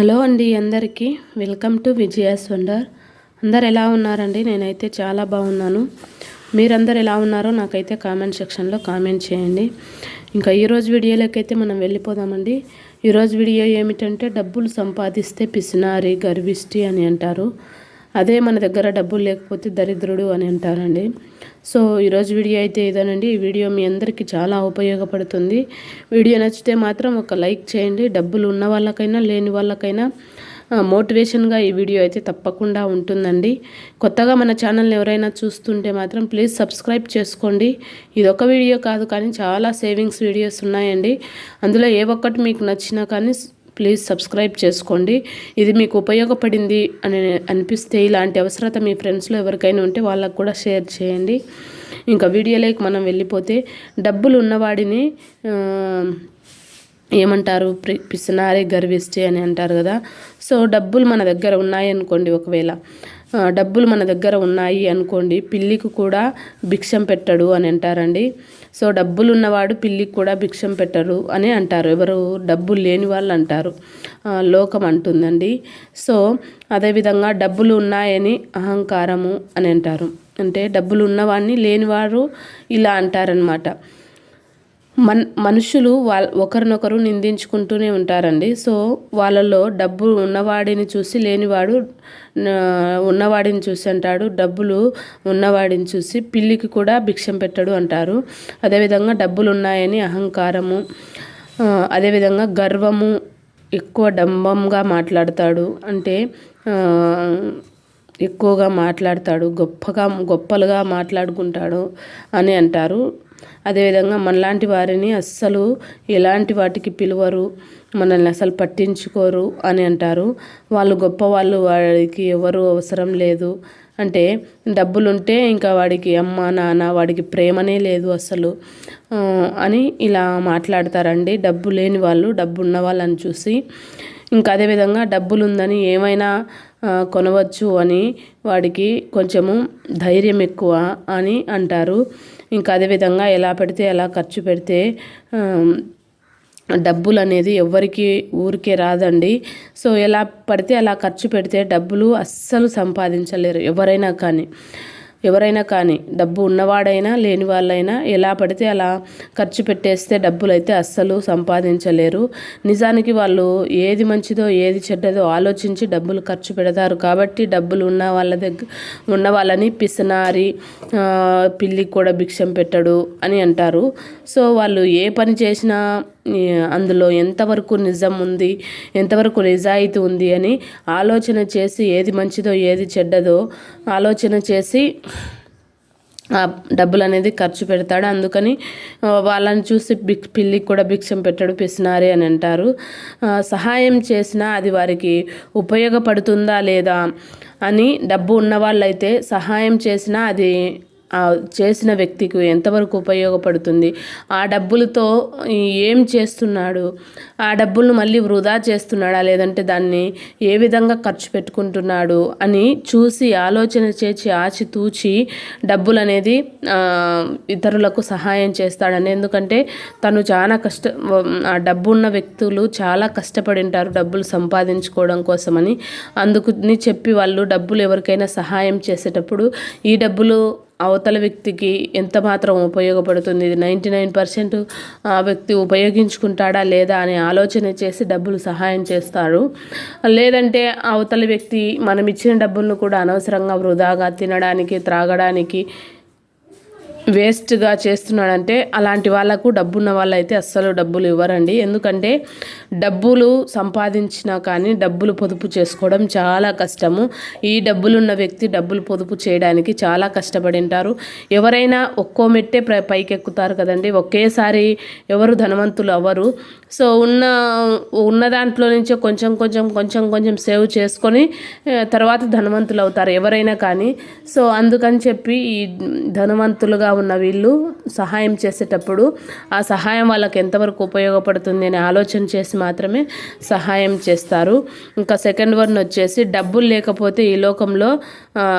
Hello అండి అందరికీ. Welcome to Vijaya's wonder అందరు ఎలా ఉన్నారండి? నేనైతే చాలా బాగున్నాను. మీరందరు ఎలా ఉన్నారో నాకైతే కామెంట్ సెక్షన్లో కామెంట్ చేయండి. ఇంకా ఈరోజు వీడియోలోకైతే మనం వెళ్ళిపోదామండి. ఈరోజు వీడియో ఏమిటంటే డబ్బులు సంపాదిస్తే పిసినారి గర్విష్టి అని అంటారు. అదే మన దగ్గర డబ్బులు లేకపోతే దరిద్రుడు అని అంటారండి. సో ఈరోజు వీడియో అయితే ఇదేనండి. ఈ వీడియో మీ అందరికీ చాలా ఉపయోగపడుతుంది. వీడియో నచ్చితే మాత్రం ఒక లైక్ చేయండి. డబ్బులు ఉన్న వాళ్ళకైనా లేని వాళ్ళకైనా మోటివేషన్గా ఈ వీడియో అయితే తప్పకుండా ఉంటుందండి. కొత్తగా మన ఛానల్ని ఎవరైనా చూస్తుంటే మాత్రం ప్లీజ్ సబ్స్క్రైబ్ చేసుకోండి. ఇది ఒక వీడియో కాదు కానీ చాలా సేవింగ్స్ వీడియోస్ ఉన్నాయండి. అందులో ఏ ఒక్కటి మీకు నచ్చినా కానీ ప్లీజ్ సబ్స్క్రైబ్ చేసుకోండి. ఇది మీకు ఉపయోగపడింది అని అనిపిస్తే ఇలాంటి అవసరత మీ ఫ్రెండ్స్లో ఎవరికైనా ఉంటే వాళ్ళకు కూడా షేర్ చేయండి. ఇంకా వీడియోలోకి మనం వెళ్ళిపోతే డబ్బులు ఉన్నవాడిని ఏమంటారు? పిసినారే గర్విస్తే అని అంటారు కదా. సో డబ్బులు మన దగ్గర ఉన్నాయనుకోండి ఒకవేళ. డబ్బులు మన దగ్గర ఉన్నాయి అనుకోండి పిల్లికి కూడా భిక్షం పెట్టడు అని అంటారండి. సో డబ్బులు ఉన్నవాడు పిల్లికి కూడా భిక్షం పెట్టరు అని అంటారు. ఎవరు డబ్బులు లేని వాళ్ళు అంటారు. లోకం అంటుందండి. సో అదేవిధంగా డబ్బులు ఉన్నాయని అహంకారము అని అంటారు. అంటే డబ్బులు ఉన్నవాడిని లేనివారు ఇలా అంటారనమాట మన్ మనుషులు వాళ్ళ ఒకరినొకరు నిందించుకుంటూనే ఉంటారండి. సో వాళ్ళలో డబ్బు ఉన్నవాడిని చూసి లేనివాడు ఉన్నవాడిని చూసి అంటాడు. డబ్బులు ఉన్నవాడిని చూసి పిల్లికి కూడా భిక్షం పెట్టడు అంటారు. అదేవిధంగా డబ్బులు ఉన్నాయని అహంకారము అదేవిధంగా గర్వము ఎక్కువ డంబంగా మాట్లాడతాడు. అంటే ఎక్కువగా మాట్లాడతాడు. గొప్పగా గొప్పలుగా మాట్లాడుకుంటాడు అని అంటారు. అదేవిధంగా మనలాంటి వారిని అస్సలు ఎలాంటి వాటికి పిలువరు మనల్ని అసలు పట్టించుకోరు అని అంటారు. వాళ్ళు గొప్ప వాళ్ళు వాడికి ఎవరు అవసరం లేదు. అంటే డబ్బులుంటే ఇంకా వాడికి అమ్మ నాన్న వాడికి ప్రేమనే లేదు అసలు అని ఇలా మాట్లాడతారండి. డబ్బు లేని వాళ్ళు డబ్బు ఉన్న వాళ్ళని చూసి. ఇంకా అదేవిధంగా డబ్బులు ఉందని ఏమైనా కొనవచ్చు అని వాడికి కొంచెము ధైర్యం ఎక్కువ అని అంటారు. ఇంకా అదేవిధంగా ఎలా పెడితే ఎలా ఖర్చు పెడితే డబ్బులు అనేది ఎవ్వరికి ఊరికే రాదండి. సో ఎలా పడితే అలా ఖర్చు పెడితే డబ్బులు అస్సలు సంపాదించలేరు ఎవరైనా కానీ. ఎవరైనా కానీ డబ్బు ఉన్నవాడైనా లేని వాళ్ళైనా ఎలా పడితే అలా ఖర్చు పెట్టేస్తే డబ్బులు అయితే అస్సలు సంపాదించలేరు. నిజానికి వాళ్ళు ఏది మంచిదో ఏది చెడ్డదో ఆలోచించి డబ్బులు ఖర్చు పెడతారు. కాబట్టి డబ్బులు ఉన్న వాళ్ళ దగ్గర ఉన్న వాళ్ళని పిసనారి పిల్లికి కూడా భిక్షం పెట్టడు అని అంటారు. సో వాళ్ళు ఏ పని చేసినా అందులో ఎంతవరకు నిజం ఉంది ఎంతవరకు నిజాయితీ ఉంది అని ఆలోచన చేసి ఏది మంచిదో ఏది చెడ్డదో ఆలోచన చేసి డబ్బులు అనేది ఖర్చు పెడతాడు. అందుకని వాళ్ళని చూసి బిక్ పిల్లికి కూడా భిక్షం పెట్టడు పిసినారి అని అంటారు. సహాయం చేసినా అది వారికి ఉపయోగపడుతుందా లేదా అని డబ్బు ఉన్నవాళ్ళైతే సహాయం చేసినా అది చేసిన వ్యక్తికి ఎంతవరకు ఉపయోగపడుతుంది? ఆ డబ్బులతో ఏం చేస్తున్నాడు? ఆ డబ్బులను మళ్ళీ వృధా చేస్తున్నాడా? లేదంటే దాన్ని ఏ విధంగా ఖర్చు పెట్టుకుంటున్నాడు? అని చూసి ఆలోచన చేసి ఆచితూచి డబ్బులు అనేది ఇతరులకు సహాయం చేస్తాడని. ఎందుకంటే తను చాలా కష్ట ఆ డబ్బు ఉన్న వ్యక్తులు చాలా కష్టపడి ఉంటారు డబ్బులు సంపాదించుకోవడం కోసమని. అందుకు చెప్పి వాళ్ళు డబ్బులు ఎవరికైనా సహాయం చేసేటప్పుడు ఈ డబ్బులు అవతల వ్యక్తికి ఎంత మాత్రం ఉపయోగపడుతుంది? ఇది నైంటీ నైన్ పర్సెంట్ ఆ వ్యక్తి ఉపయోగించుకుంటాడా లేదా అనే ఆలోచన చేసి డబ్బులు సహాయం చేస్తారు. లేదంటే అవతల వ్యక్తి మనం ఇచ్చిన డబ్బులను కూడా అనవసరంగా వృధాగా తినడానికి త్రాగడానికి వేస్ట్గా చేస్తున్నాడంటే అలాంటి వాళ్ళకు డబ్బున్న వాళ్ళైతే అస్సలు డబ్బులు ఇవ్వరండి. ఎందుకంటే డబ్బులు సంపాదించినా కానీ డబ్బులు పొదుపు చేసుకోవడం చాలా కష్టము. ఈ డబ్బులున్న వ్యక్తి డబ్బులు పొదుపు చేయడానికి చాలా కష్టపడి ఉంటారు ఎవరైనా ఒక్కో మెట్టే పైకి ఎక్కుతారు కదండి. ఒకేసారి ఎవరు ధనవంతులు అవ్వరు. సో ఉన్న ఉన్న దాంట్లో నుంచే కొంచెం కొంచెం కొంచెం కొంచెం సేవ్ చేసుకొని తర్వాత ధనవంతులు అవుతారు ఎవరైనా కానీ. సో అందుకని చెప్పి ఈ ధనవంతులుగా ఉన్న వీళ్ళు సహాయం చేసేటప్పుడు ఆ సహాయం వాళ్ళకి ఎంతవరకు ఉపయోగపడుతుంది అని ఆలోచన చేసి మాత్రమే సహాయం చేస్తారు. ఇంకా సెకండ్ వన్ వచ్చేసి డబ్బులు లేకపోతే ఈ లోకంలో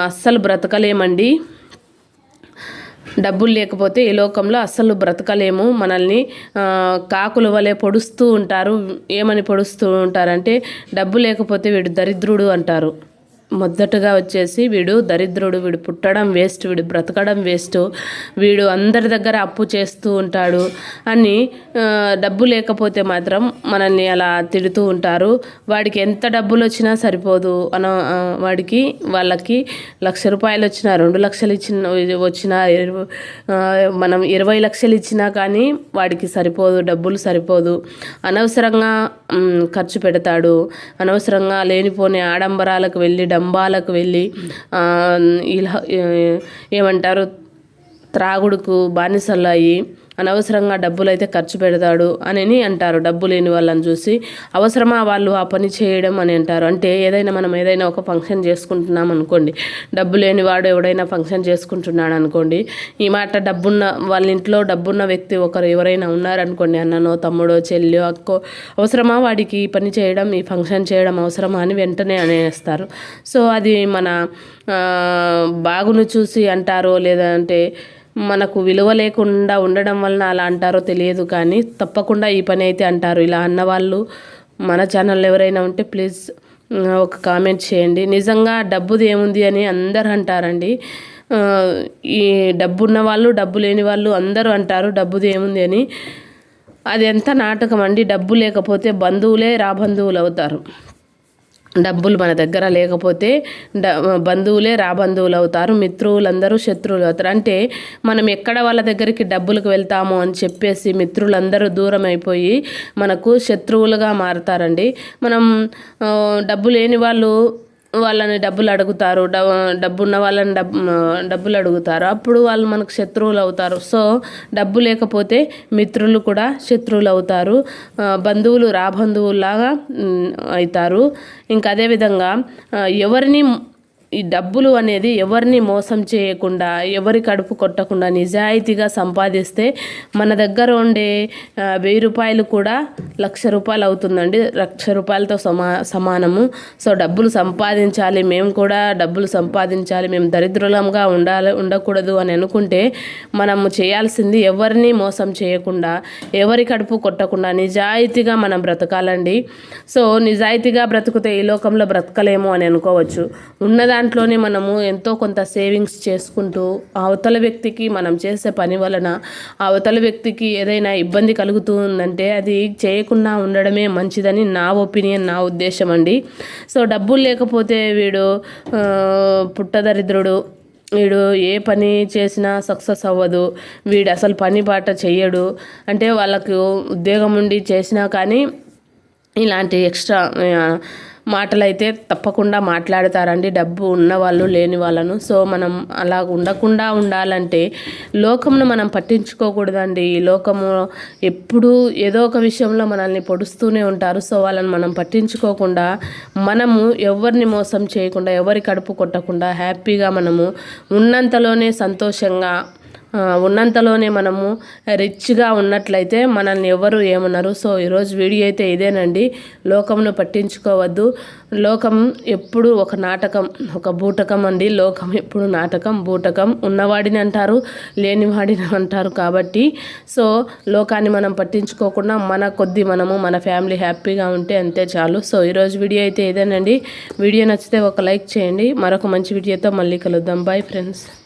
అస్సలు బ్రతకలేమండి. డబ్బులు లేకపోతే ఈ లోకంలో అస్సలు బ్రతకలేము. మనల్ని కాకుల వలె పొడుస్తూ ఉంటారు. ఏమని పొడుస్తూ ఉంటారంటే డబ్బు లేకపోతే వీడు దరిద్రుడు అంటారు. మొదటగా వచ్చేసి వీడు దరిద్రుడు వీడు పుట్టడం వేస్ట్ వీడు బ్రతకడం వేస్ట్ వీడు అందరి దగ్గర అప్పు చేస్తూ ఉంటాడు అని డబ్బు లేకపోతే మాత్రం మనల్ని అలా తిడుతూ ఉంటారు. వాడికి ఎంత డబ్బులు వచ్చినా సరిపోదు. అన వాడికి వాళ్ళకి లక్ష రూపాయలు వచ్చినా రెండు లక్షలు ఇచ్చిన వచ్చినా మనం ఇరవై లక్షలు ఇచ్చినా కానీ వాడికి సరిపోదు డబ్బులు సరిపోదు. అనవసరంగా ఖర్చు పెడతాడు. అనవసరంగా లేనిపోని ఆడంబరాలకు వెళ్ళి డంబాలకు వెళ్ళి ఇలా ఏమంటారు త్రాగుడుకు బానిసలు అయ్యి అనవసరంగా డబ్బులు అయితే ఖర్చు పెడతాడు అని అంటారు. డబ్బు లేని వాళ్ళని చూసి అవసరమా వాళ్ళు ఆ పని చేయడం అని అంటారు. అంటే ఏదైనా మనం ఏదైనా ఒక ఫంక్షన్ చేసుకుంటున్నాం అనుకోండి డబ్బు లేని వాడు ఎవడైనా ఫంక్షన్ చేసుకుంటున్నాడు అనుకోండి ఈ మాట డబ్బున్న వాళ్ళ ఇంట్లో డబ్బున్న వ్యక్తి ఒకరు ఎవరైనా ఉన్నారనుకోండి అన్ననో తమ్ముడో చెల్లి అక్కో అవసరమా వాడికి ఈ పని చేయడం ఈ ఫంక్షన్ చేయడం అవసరమా అని వెంటనే అనేస్తారు. సో అది మన బాగును చూసి అంటారో లేదంటే మనకు విలువ లేకుండా ఉండడం వలన అలా అంటారో తెలియదు కానీ తప్పకుండా ఈ పని అయితే అంటారు. ఇలా అన్నవాళ్ళు మన ఛానల్ ఎవరైనా ఉంటే ప్లీజ్ ఒక కామెంట్ చేయండి. నిజంగా డబ్బుది ఏముంది అని అందరు అంటారండి. ఈ డబ్బు ఉన్న వాళ్ళు డబ్బు లేని వాళ్ళు అందరూ అంటారు డబ్బుది ఏముంది అని. అది ఎంత నాటకం అండి. డబ్బు లేకపోతే బంధువులే రాబంధువులు అవుతారు. డబ్బులు మన దగ్గర లేకపోతే డ బంధువులే రాబంధువులు అవుతారు మిత్రులందరూ శత్రువులు అవుతారు అంటే మనం ఎక్కడ వాళ్ళ దగ్గరికి డబ్బులకు వెళ్తాము అని చెప్పేసి మిత్రులందరూ దూరం అయిపోయి మనకు శత్రువులుగా మారుతారండి. మనం డబ్బు లేని వాళ్ళు వాళ్ళని డబ్బులు అడుగుతారు డ డబ్బు ఉన్న వాళ్ళని డబ్బు డబ్బులు అడుగుతారు. అప్పుడు వాళ్ళు మనకు శత్రువులు అవుతారు. సో డబ్బు లేకపోతే మిత్రులు కూడా శత్రువులు అవుతారు. బంధువులు రాబంధువులాగా అవుతారు. ఇంకా అదేవిధంగా ఎవరిని ఈ డబ్బులు అనేది ఎవరిని మోసం చేయకుండా ఎవరి కడుపు కొట్టకుండా నిజాయితీగా సంపాదిస్తే మన దగ్గర ఉండే వెయ్యి రూపాయలు కూడా లక్ష రూపాయలు అవుతుందండి. లక్ష రూపాయలతో సమా సమానము. సో డబ్బులు సంపాదించాలి. మేము కూడా డబ్బులు సంపాదించాలి. మేము దరిద్రులంగా ఉండాలి ఉండకూడదు అని అనుకుంటే మనము చేయాల్సింది ఎవరిని మోసం చేయకుండా ఎవరి కడుపు కొట్టకుండా నిజాయితీగా మనం బ్రతకాలండి. సో నిజాయితీగా బ్రతికితే ఈ లోకంలో బ్రతకలేము అని అనుకోవచ్చు. ఉన్నదా దాంట్లోనే మనము ఎంతో కొంత సేవింగ్స్ చేసుకుంటూ అవతల వ్యక్తికి మనం చేసే పని వలన అవతల వ్యక్తికి ఏదైనా ఇబ్బంది కలుగుతూ ఉందంటే అది చేయకుండా ఉండడమే మంచిదని నా ఒపీనియన్ నా ఉద్దేశం అండి. సో డబ్బులు లేకపోతే వీడు పుట్టదరిద్రుడు వీడు ఏ పని చేసినా సక్సెస్ అవ్వదు వీడు అసలు పని పాట చెయ్యడు. అంటే వాళ్ళకు ఉద్యోగం ఉండి చేసినా కానీ ఇలాంటి ఎక్స్ట్రా మాటలు అయితే తప్పకుండా మాట్లాడతారండి. డబ్బు ఉన్న వాళ్ళు లేని వాళ్ళను. సో మనం అలా ఉండకుండా ఉండాలంటే లోకంను మనం పట్టించుకోకూడదండి. ఈ లోకము ఎప్పుడూ ఏదో ఒక విషయంలో మనల్ని పొడుస్తూనే ఉంటారు. సో వాళ్ళని మనం పట్టించుకోకుండా మనము ఎవరిని మోసం చేయకుండా ఎవరి కడుపు కొట్టకుండా హ్యాపీగా మనము ఉన్నంతలోనే సంతోషంగా ఉన్నంతలోనే మనము రిచ్గా ఉన్నట్లయితే మనల్ని ఎవరు ఏమన్నారు సో ఈరోజు వీడియో అయితే ఇదేనండి. లోకంను పట్టించుకోవద్దు. లోకం ఎప్పుడు ఒక నాటకం ఒక బూటకం అండి. లోకం ఎప్పుడు నాటకం బూటకం ఉన్నవాడిని అంటారు లేనివాడిని అంటారు కాబట్టి. సో లోకాన్ని మనం పట్టించుకోకుండా మన కొద్ది మనము మన ఫ్యామిలీ హ్యాపీగా ఉంటే అంతే చాలు. సో ఈరోజు వీడియో అయితే ఇదేనండి. వీడియో నచ్చితే ఒక లైక్ చేయండి. మరొక మంచి వీడియోతో మళ్ళీ కలుద్దాం. Bye friends.